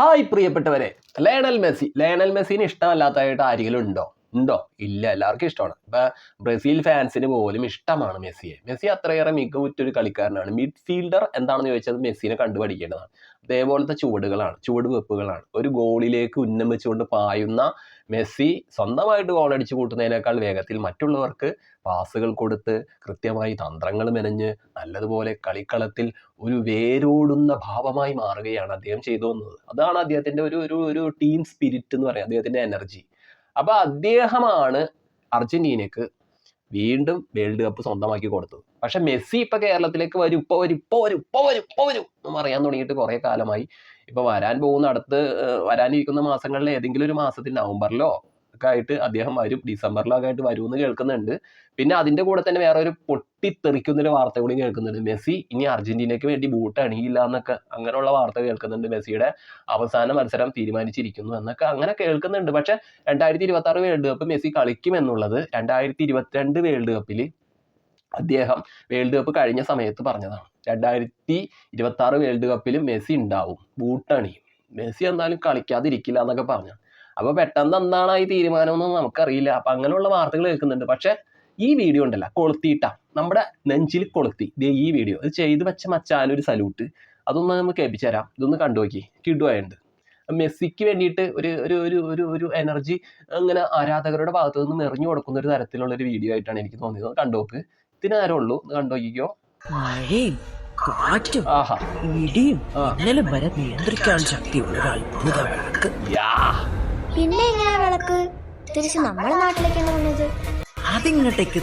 Hi പ്രിയപ്പെട്ടവരെ Lionel Messi. Lionel മെസ്സിന് ഇഷ്ടമല്ലാത്തതായിട്ട് ആരെങ്കിലും ഉണ്ടോ? ഉണ്ടോ? ഇല്ല എല്ലാവർക്കും ഇഷ്ടമാണ്. ഇപ്പൊ ബ്രസീൽ ഫാൻസിന് പോലും ഇഷ്ടമാണ് മെസ്സിയെ. മെസ്സി അത്രയേറെ മികവുറ്റൊരു കളിക്കാരനാണ്. മിഡ് ഫീൽഡർ എന്താണെന്ന് ചോദിച്ചത് മെസ്സിനെ കണ്ടുപഠിക്കേണ്ടതാണ്. അതേപോലത്തെ ചുവടുകളാണ് ചുവട് വെപ്പുകളാണ്. ഒരു ഗോളിലേക്ക് ഉന്നം വെച്ചുകൊണ്ട് പായുന്ന മെസ്സി സ്വന്തമായിട്ട് ഗോൾ അടിച്ചു കൂട്ടുന്നതിനേക്കാൾ വേഗത്തിൽ മറ്റുള്ളവർക്ക് പാസുകൾ കൊടുത്ത് കൃത്യമായി തന്ത്രങ്ങൾ മെനഞ്ഞ് നല്ലതുപോലെ കളിക്കളത്തിൽ ഒരു വേരോടുന്ന ഭാവമായി മാറുകയാണ് അദ്ദേഹം ചെയ്തു വന്നത്. അതാണ് അദ്ദേഹത്തിന്റെ ഒരു ഒരു ടീം സ്പിരിറ്റ് എന്ന് പറയുന്നത് അദ്ദേഹത്തിന്റെ എനർജി അപ്പൊ അദ്ദേഹമാണ് അർജന്റീനക്ക് വീണ്ടും വേൾഡ് കപ്പ് സ്വന്തമാക്കി കൊടുത്തത്. പക്ഷെ മെസ്സി ഇപ്പൊ കേരളത്തിലേക്ക് വരും ഇപ്പൊ വരും ഇപ്പൊ വരും ഇപ്പൊ വരും ഇപ്പൊ വരും എന്ന് പറയാൻ തുടങ്ങിയിട്ട് കുറെ കാലമായി. ഇപ്പൊ വരാൻ പോകുന്ന അടുത്ത് വരാനിരിക്കുന്ന മാസങ്ങളിൽ ഏതെങ്കിലും ഒരു മാസത്തിൽ നവംബറിലോ ഒക്കെ ആയിട്ട് അദ്ദേഹം വരും. ഡിസംബറിലോ ഒക്കെ ആയിട്ട് എന്ന് കേൾക്കുന്നുണ്ട്. പിന്നെ അതിന്റെ കൂടെ തന്നെ വേറെ ഒരു പൊട്ടിത്തെറിക്കുന്ന ഒരു വാർത്ത കൂടി കേൾക്കുന്നുണ്ട്. മെസ്സി ഇനി അർജന്റീനയ്ക്ക് വേണ്ടി ബൂട്ട് അണിയില്ല എന്നൊക്കെ അങ്ങനെയുള്ള വാർത്ത കേൾക്കുന്നുണ്ട് മെസ്സിയുടെ അവസാന മത്സരം തീരുമാനിച്ചിരിക്കുന്നു എന്നൊക്കെ അങ്ങനെ കേൾക്കുന്നുണ്ട്. പക്ഷേ രണ്ടായിരത്തി ഇരുപത്തി ആറ് വേൾഡ് കപ്പ് മെസ്സി കളിക്കും എന്നുള്ളത് രണ്ടായിരത്തി ഇരുപത്തിരണ്ട് വേൾഡ് കപ്പിൽ അദ്ദേഹം വേൾഡ് കപ്പ് കഴിഞ്ഞ സമയത്ത് പറഞ്ഞതാണ്. രണ്ടായിരത്തി ഇരുപത്തി ആറ് വേൾഡ് കപ്പിൽ മെസ്സി ഉണ്ടാവും. ബൂട്ടണിയും മെസ്സി എന്തായാലും കളിക്കാതിരിക്കില്ല എന്നൊക്കെ പറഞ്ഞു അപ്പൊ പെട്ടെന്ന് എന്താണ് ഈ തീരുമാനം എന്ന് നമുക്കറിയില്ല. അപ്പൊ അങ്ങനെയുള്ള വാർത്തകൾ കേൾക്കുന്നുണ്ട്. പക്ഷെ ഈ വീഡിയോ ഉണ്ടല്ല കൊളുത്തിയിട്ട നമ്മുടെ നെഞ്ചിൽ കൊളുത്തി. ദേ ഈ വീഡിയോ ഇത് ചെയ്ത് വെച്ച മച്ചാനൊരു സല്യൂട്ട് അതൊന്ന് നമുക്ക് കേൾപ്പിച്ചു തരാം ഇതൊന്ന് കണ്ടു നോക്കി. കിടുവായുണ്ട് മെസ്സിക്ക് വേണ്ടിയിട്ട് ഒരു ഒരു ഒരു ഒരു ഒരു എനർജി അങ്ങനെ ആരാധകരുടെ ഭാഗത്ത് നിന്ന് നിറഞ്ഞു കൊടുക്കുന്ന ഒരു തരത്തിലുള്ള ഒരു വീഡിയോ ആയിട്ടാണ് എനിക്ക് തോന്നിയത്. കണ്ടു നോക്ക്. ഇതിനാരേ ഉള്ളൂ? കണ്ടു നോക്കിക്കോ. മഴയും കാറ്റും ആഹാ. ഇടിയും. ഇന്നലെ വരെ നിയന്ത്രിക്കാൻ ശക്തിയുള്ള ഒരു അത്ഭുത പിന്നെ എങ്ങനെയാ വിളക്ക് തിരിച്ച് നമ്മുടെ നാട്ടിലേക്കാണ് വന്നത് അതിങ്ങോട്ടേക്ക്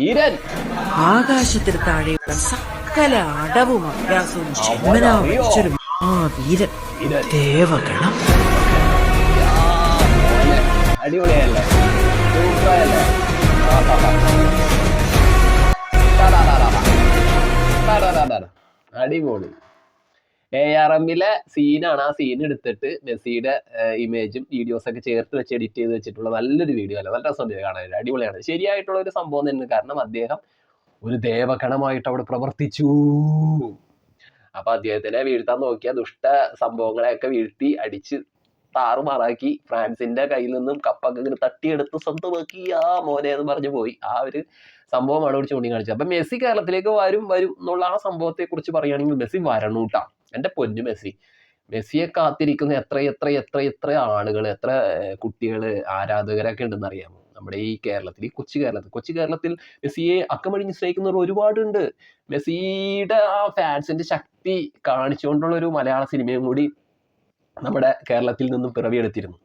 ഈരൻ ആകാശത്തിന് താഴെയുള്ള സകല അടവും അഭ്യാസവും ആ വീരൻ ദേവഗണം അടിപൊളിയല്ലേ. അടിപൊളി എ ആർ എമ്മിലെ സീനാണ് ആ സീൻ എടുത്തിട്ട് മെസ്സിയുടെ ഇമേജും വീഡിയോസ് ഒക്കെ ചേർത്ത് വെച്ച് എഡിറ്റ് ചെയ്ത് വെച്ചിട്ടുള്ള നല്ലൊരു വീഡിയോ അല്ല? നല്ല രസമുണ്ട് കാണാൻ. അടിപൊളിയാണ്. ശരിയായിട്ടുള്ള ഒരു സംഭവം തന്നെ കാരണം അദ്ദേഹം ഒരു ദേവഗണമായിട്ട് അവിടെ പ്രവർത്തിച്ചു. അപ്പൊ അദ്ദേഹത്തിനെ വീഴ്ത്താൻ നോക്കിയ ദുഷ്ട സംഭവങ്ങളെയൊക്കെ വീഴ്ത്തി അടിച്ച് താറുമാറാക്കി ഫ്രാൻസിന്റെ കയ്യിൽ നിന്നും കപ്പൊക്കെ ഇങ്ങനെ തട്ടിയെടുത്ത് സ്വന്തമാക്കി ആ മോനെ എന്ന് പറഞ്ഞു പോയി. ആ ഒരു സംഭവമാണ് ഇവിടെ ചൂണ്ടിക്കാണിച്ചത്. അപ്പൊ മെസ്സി കേരളത്തിലേക്ക് വരും വരും എന്നുള്ള ആ സംഭവത്തെ കുറിച്ച് പറയുകയാണെങ്കിൽ മെസ്സി വരണൂട്ടാ. എന്റെ പൊന്നു മെസ്സി. മെസ്സിയെ കാത്തിരിക്കുന്ന എത്ര എത്ര എത്ര എത്ര ആളുകൾ എത്ര കുട്ടികൾ ആരാധകരൊക്കെ ഉണ്ടെന്ന് അറിയാമോ നമ്മുടെ ഈ കേരളത്തിൽ ഈ കൊച്ചു കേരളത്തിൽ. കൊച്ചു കേരളത്തിൽ മെസ്സിയെ അക്കമഴിഞ്ഞ് സ്നേഹിക്കുന്നവർ ഒരുപാടുണ്ട്. മെസ്സിയുടെ ആ ഫാൻസിന്റെ ശക്തി കാണിച്ചുകൊണ്ടുള്ള ഒരു മലയാള സിനിമയും കൂടി നമ്മുടെ കേരളത്തിൽ നിന്നും പിറവിയെടുത്തിരുന്നു.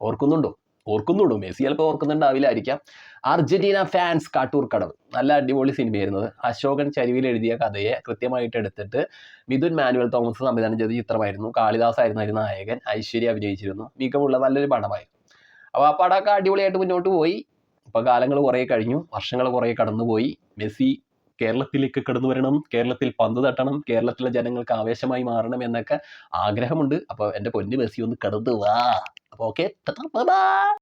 ഓർക്കുന്നുണ്ടോ? ഓർക്കുന്നുണ്ടോ മെസ്സി ചിലപ്പോൾ ഓർക്കുന്നുണ്ടാവില്ലായിരിക്കാം. Argentina fans Kattur Kadavu. നല്ല അടിപൊളി സിനിമയായിരുന്നത് അശോകൻ ചരിവിൽ എഴുതിയ കഥയെ കൃത്യമായിട്ട് എടുത്തിട്ട് മിഥുൻ മാനുവൽ തോമസ് സംവിധാനം ചെയ്ത ചിത്രമായിരുന്നു. കാളിദാസ് ആയിരുന്നു നായകൻ. ഐശ്വര്യ അഭിനയിച്ചിരുന്നു. മികവുള്ള നല്ലൊരു പടമായിരുന്നു അപ്പോൾ ആ പടമൊക്കെ അടിപൊളിയായിട്ട് മുന്നോട്ട് പോയി. ഇപ്പോൾ കാലങ്ങൾ കുറേ കഴിഞ്ഞു. വർഷങ്ങൾ കുറേ കടന്നുപോയി. മെസ്സി കേരളത്തിലേക്ക് കടന്നു വരണം കേരളത്തിൽ പന്ത് തട്ടണം കേരളത്തിലെ ജനങ്ങൾക്ക് ആവേശമായി മാറണം എന്നൊക്കെ ആഗ്രഹമുണ്ട്. അപ്പോൾ എന്റെ പൊന്നു മെസ്സി ഒന്ന് കടന്നു വാ. അപ്പോൾ ഓക്കെ